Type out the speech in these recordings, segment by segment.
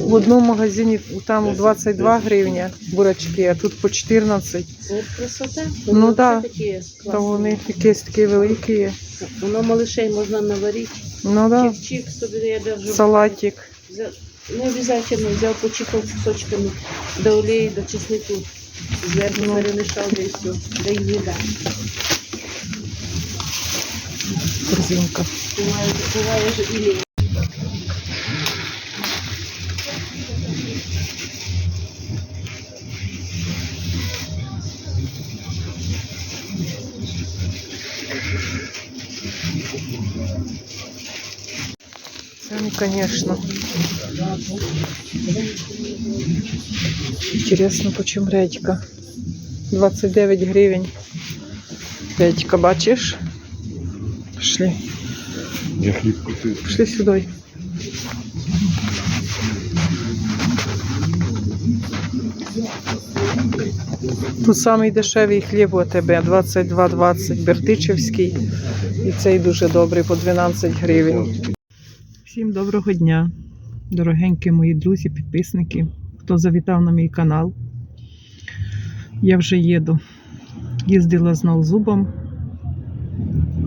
В одному магазині там 22 гривні бурачки, а тут по 14. От красота. Ну Вони да. Такі Та класні. вони якісь такі великі. є. Воно малышей можна наварити. Ну да. Чик-чик собі я держу. Салатик. Не обов'язково взяв почіпав кусочками до олії, до чеснику. Зверху Ну. перемішав і все. Да й їда. Корзинка. Буває, буває ж і лінь. Цены, конечно. Интересно, почем редька? 29 гривень. Редька, бачиш? Пішли. Я хліб купив. Пішли сюди. Тут самий дешевий хліб у тебе 22,20 Бертичевський. І цей дуже добрий по 12 гривень. Всім доброго дня, дорогенькі мої друзі, підписники, хто завітав на мій канал. Я вже їду. Їздила знов зубом,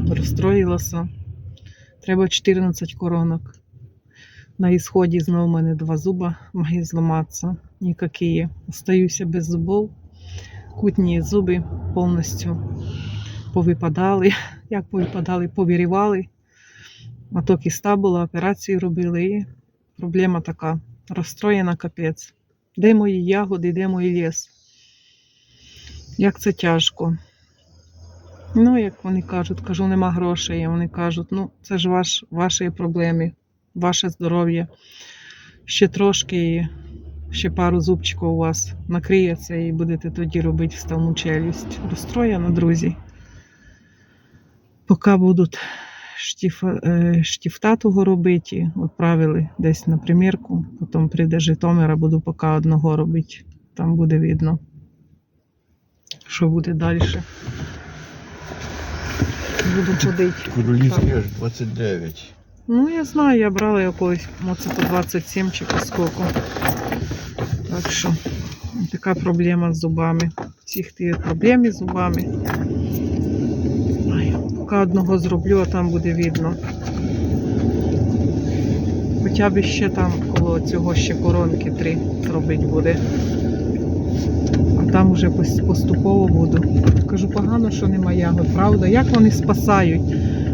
розстроїлася. Треба 14 коронок. На ісході знову в мене два зуба, має зламатися. Ніякі. Остаюся без зубов. Кутні зуби повністю повипадали. Як повипадали, повірівали. То кіста була, операцію робили. І проблема така. Розстроєна капець. Де мої ягоди, де мій ліс? Як це тяжко. Ну, як вони кажуть, кажу, нема грошей. Вони кажуть, ну, це ж ваш, ваші проблеми, ваше здоров'я. Ще трошки, ще пару зубчиків у вас накриється і будете тоді робити вставну челюсть. Розстроєно, друзі. Поки будуть штіф, е, штіфта робити, відправили десь на примірку, потім прийде Житомира, буду поки одного робити. Там буде видно, що буде далі. Буду ходити. Курулівський аж 29. Ну, я знаю, я брала колись, оце по 27 чи по скільки. Так що така проблема з зубами. Всіх ті проблеми з зубами. Поки одного зроблю, а там буде видно. Хоча б ще там коло цього ще коронки три зробити буде. А там вже поступово буду. Кажу, погано, що нема ягод, правда? Як вони спасають?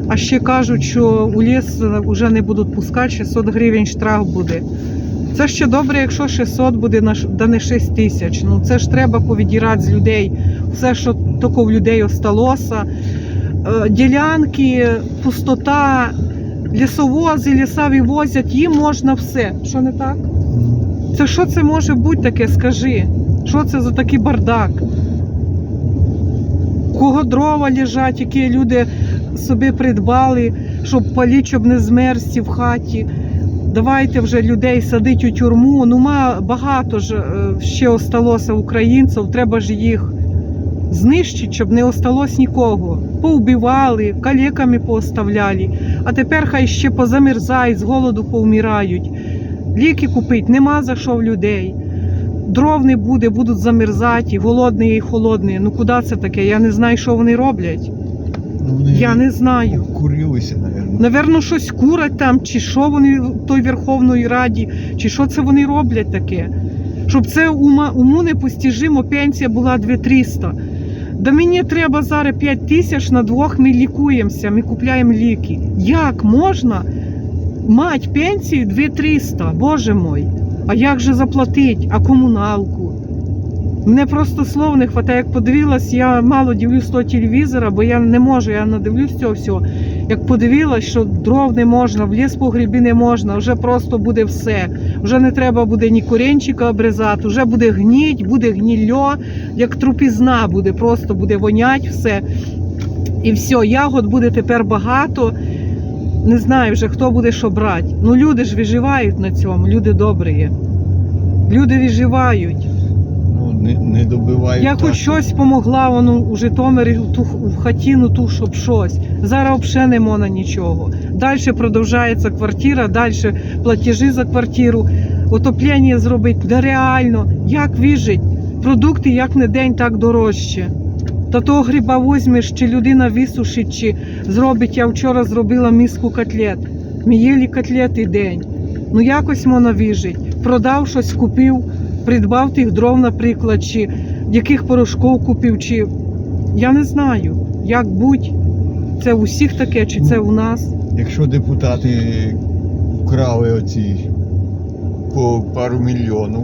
А ще кажуть, що у ліс вже не будуть пускати, 600 гривень штраф буде. Це ще добре, якщо 600 буде, на да не 6 тисяч. Ну це ж треба повідірати з людей. Все, що тільки в людей осталося. Е, Ділянки, пустота, лісовози, ліса вивозять, їм можна все. Що не так? Це що це може бути таке? Скажи. Що це за такий бардак? Кого дрова лежать, які люди собі придбали, щоб паліч, щоб не змерзці в хаті. Давайте вже людей садить у тюрму. Ну, ма багато ж е, ще осталося українців, треба ж їх знищити, щоб не осталось нікого. Повбивали, калеками пооставляли, а тепер хай ще позамерзають, з голоду повмирають. Ліки купити нема за що в людей. Дров не буде, будуть замерзати, голодні і холодні. Ну куди це таке? Я не знаю, що вони роблять. Ну, вони Я не знаю. Курилися. Наверно, щось курять там, чи що вони в той Верховної Раді, чи що це вони роблять таке. Щоб це ума, уму непостіжимо, пенсія була 2300. Да мені треба зараз 5 тисяч на двох ми лікуємося, ми купляємо ліки. Як можна мати пенсію 2300, боже мой? А як же заплатить? А комуналку? Мене просто слов не вистачає. Як подивилась, я мало дивлюсь того телевізора, бо я не можу, я надивлюсь цього всього. Як подивилась, що дров не можна, в ліс по грибі не можна, вже просто буде все. Вже не треба буде ні корінчика обрізати, вже буде гніть, буде гнільо, як трупізна буде, просто буде вонять все. І все, ягод буде тепер багато. Не знаю вже, хто буде що брати. Ну люди ж виживають на цьому, люди добрі. Люди виживають. Не, не добивають. Я хоч щось помогла воно у Житомирі, ту в хатіну, ту, щоб щось. Зараз взагалі не можна нічого. далі продовжується квартира, далі платежі за квартиру, отоплення зробити нереально. Як вижить? Продукти як не день, так дорожче. Та того гриба візьмеш, чи людина висушить, чи зробить. Я вчора зробила миску котлет. Ми їли котлети день. Ну якось можна вижить. Продав щось, купив, придбав тих дров, наприклад, чи яких порошков купив, чи я не знаю, як будь. Це у всіх таке, чи це у нас. Якщо депутати вкрали оці по пару мільйонів,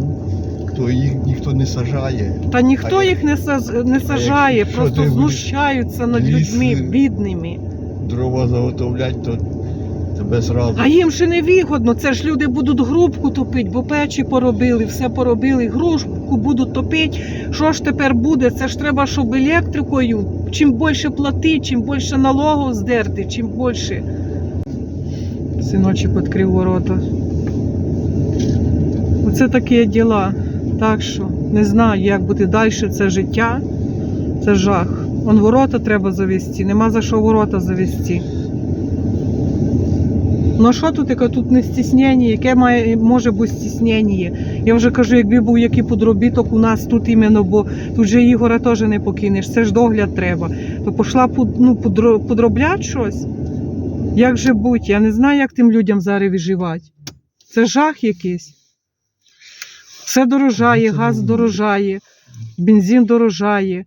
то їх ніхто не сажає. Та ніхто А їх не, саз- не сажає, просто знущаються над людьми бідними. Дрова заготовлять, то тебе зразу. А їм ще не вигодно. Це ж люди будуть грубку топити, бо печі поробили, все поробили, грубку будуть топити. Що ж тепер буде? Це ж треба, щоб електрикою. Чим більше плати, чим більше налогів здерти, чим більше. Синочок відкрив ворота. Оце такі діла. Так що не знаю, як буде далі це життя. Це жах. Он ворота треба завести, нема за що ворота завести. Ну що тут таке? Тут не стіснення, яке має, може бути стіснення. Я вже кажу, якби був який подробіток у нас тут іменно, бо тут же Ігора теж не покинеш, це ж догляд треба. То пішла ну, подро- подробляти щось. Як же бути? Я не знаю, як тим людям зараз виживати. Це жах якийсь. Все дорожає, газ дорожає, бензин дорожає.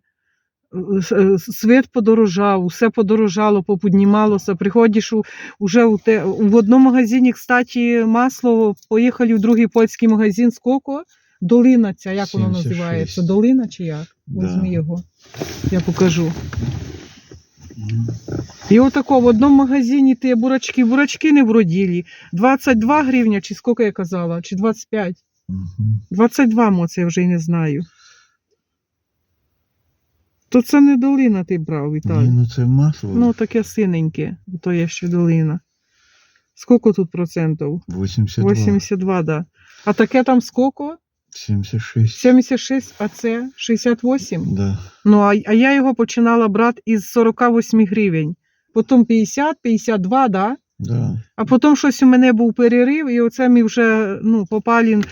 С- е, Світ подорожав, усе подорожало, поподнімалося. Приходиш у, уже у те, в одному магазині, кстати, масло, поїхали в другий польський магазин, скільки? Долина ця, як воно 76. називається? Долина чи як? Да. Його, я покажу. І отако в одному магазині ті бурачки, бурачки не вроділі. 22 гривня, чи скільки я казала, чи 25? Мгм. 22, моце, я вже й не знаю. То це не долина ти брав, Ні, ну це масло. Ну, таке синеньке, бо то є ще долина. Скільки тут процентів? 82. 82, да. А таке там скільки? 76. 76, а це 68? Да. Ну, а, а я його починала брати із 48 гривень. Потім 50, 52, да? Да. А потім щось у мене був перерив, і оце ми вже ну, попали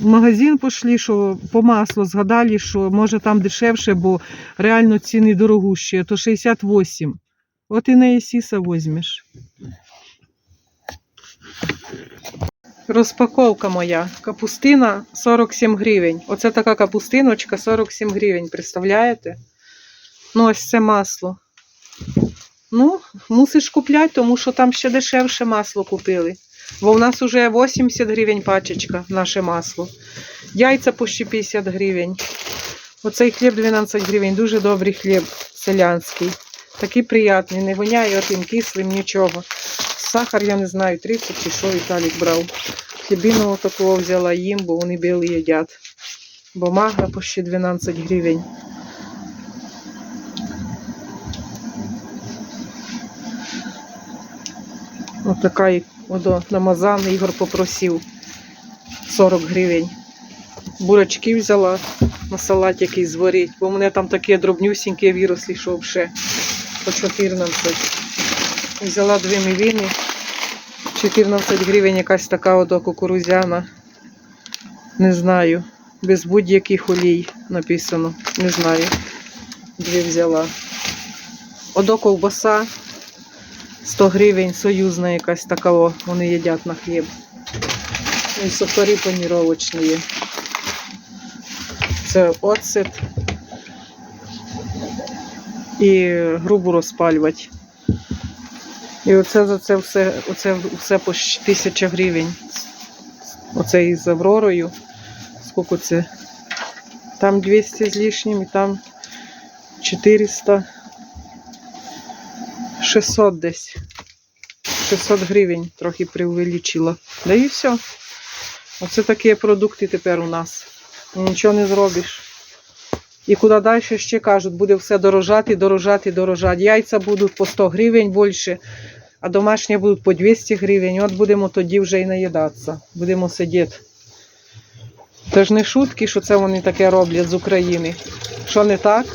в магазин пішли, що по маслу згадали, що може там дешевше, бо реально ціни дорогущі, то 68. От і на Єсіса візьмеш. Розпаковка моя. Капустина 47 гривень. Оце така капустиночка 47 гривень, представляєте? Ну, ось це масло. Ну, мусиш купляти, тому що там ще дешевше масло купили. Бо в нас вже 80 гривень пачечка, наше масло. Яйця по ще 50 гривень. Оцей хліб 12 гривень. Дуже добрий хліб селянський. Такий приятний, не воняє тим кислим, нічого. Сахар, я не знаю, 30 чи що Віталік брав. Хлібину такого взяла їм, бо вони білий їдять. Бо магра по ще 12 гривень. Ось така і- одо намазана, Ігор попросив 40 гривень. Бурачки взяла на салат якийсь зварить, бо в мене там такі дробнюсінькі виросли, що вже по 14. Взяла дві мівіни, 14 гривень якась така ото кукурузяна. Не знаю. Без будь-яких олій написано. Не знаю. Дві взяла. Одо ковбаса 100 гривень, союзна якась така, вони їдять на хліб. І сухарі паніровочні. Це оцет. І грубо розпалювати. І оце за це все, оце все по щ- 1000 гривень. Оце із Авророю. Скільки це? Там 200 з лишнім, і там 400. 600 десь. 600 гривень трохи преувеличила. Да і все. Оце такі продукти тепер у нас. Нічого не зробиш. І куди далі ще кажуть, буде все дорожати, дорожати, дорожати. Яйця будуть по 100 гривень більше, а домашні будуть по 200 гривень. От будемо тоді вже і наїдатися. Будемо сидіти. Це ж не шутки, що це вони таке роблять з України. Що не так?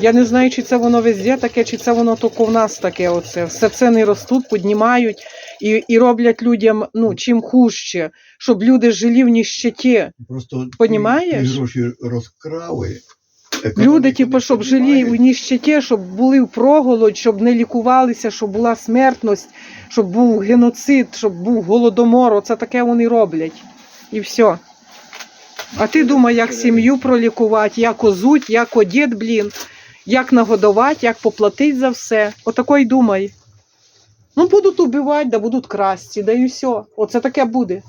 Я не знаю, чи це воно везде таке, чи це воно тільки в нас таке. Оце. Все ціни ростуть, піднімають і, і роблять людям ну, чим хужче, щоб люди жили в ніщеті. Просто Понімаєш? ті гроші розкрали. Люди, типу, щоб жили у ніщеті, щоб були в проголодь, щоб не лікувалися, щоб була смертність, щоб був геноцид, щоб був голодомор. Оце таке вони роблять. І все. А ти думай, як сім'ю пролікувати, як озуть, як одіт, блін, як нагодувати, як поплатити за все. Отако й думай. Ну, будуть убивати, да будуть красти, да і все. Оце таке буде.